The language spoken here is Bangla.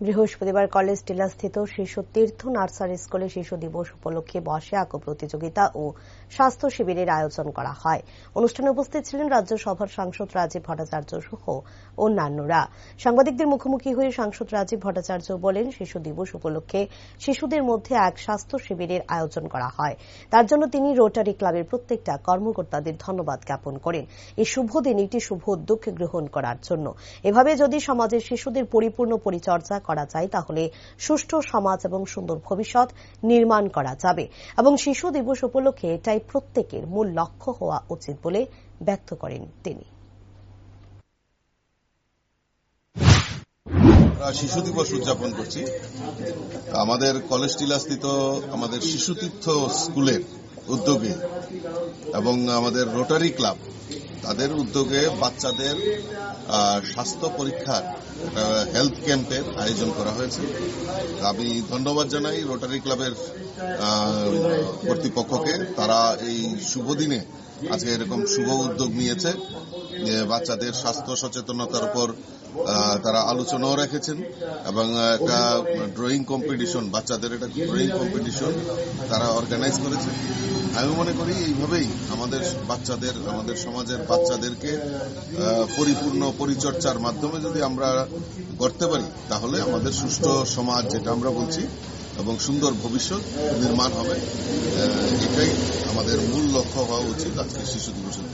বৃহস্পতিবার কলেজ টিলাস্থিত শিশু তীর্থ নার্সারি স্কুলে শিশু দিবস উপলক্ষে বসে আঁকো প্রতিযোগিতা ও স্বাস্থ্য শিবিরের আয়োজন করা হয়। অনুষ্ঠানে উপস্থিত ছিলেন রাজ্যসভার সাংসদ রাজীব ভট্টাচার্য সহ অন্যান্যরা। সাংবাদিকদের মুখোমুখি হয়ে সাংসদ রাজীব ভট্টাচার্য বলেন, শিশু দিবস উপলক্ষে শিশুদের মধ্যে এক স্বাস্থ্য শিবিরের আয়োজন করা হয়। তার জন্য তিনি রোটারি ক্লাবের প্রত্যেকটা কর্মকর্তাদের ধন্যবাদ জ্ঞাপন করেন। এই শুভ দিন একটি শুভ উদ্যোগ গ্রহণ করার জন্য। এভাবে যদি সমাজের শিশুদের পরিপূর্ণ পরিচর্যা করা যায়, তাহলে সুষ্ঠু সমাজ এবং সুন্দর ভবিষ্যৎ নির্মাণ করা যাবে। এবং শিশু দিবস উপলক্ষে এটাই প্রত্যেকের মূল লক্ষ্য হওয়া উচিত বলে ব্যক্ত করেন তিনি। শিশু দিবস উদযাপন করছি। আমাদের কলেজ টিলাস্থিত আমাদের শিশু তীর্থ স্কুলের উদ্যোগে এবং আমাদের রোটারি ক্লাব তাদের উদ্যোগে বাচ্চাদের স্বাস্থ্য পরীক্ষার হেলথ ক্যাম্পের আয়োজন করা হয়েছে। আমি ধন্যবাদ জানাই রোটারি ক্লাবের কর্তৃপক্ষকে। তারা এই শুভ দিনে আজকে এরকম শুভ উদ্যোগ নিয়েছে বাচ্চাদের স্বাস্থ্য সচেতনতার উপর তারা আলোচনাও রেখেছেন এবং একটা ড্রয়িং কম্পিটিশন বাচ্চাদের একটা ড্রয়িং কম্পিটিশন তারা অর্গানাইজ করেছে। আমি মনে করি এইভাবেই আমাদের বাচ্চাদের, আমাদের সমাজের বাচ্চাদেরকে পরিপূর্ণ পরিচর্যার মাধ্যমে যদি আমরা করতে পারি, তাহলে আমাদের সুষ্ঠু সমাজ যেটা আমরা বলছি, এবং সুন্দর ভবিষ্যৎ নির্মাণ হবে এটাই আমাদের মূল লক্ষ্য হওয়া উচিত আজকে শিশু দিবসের।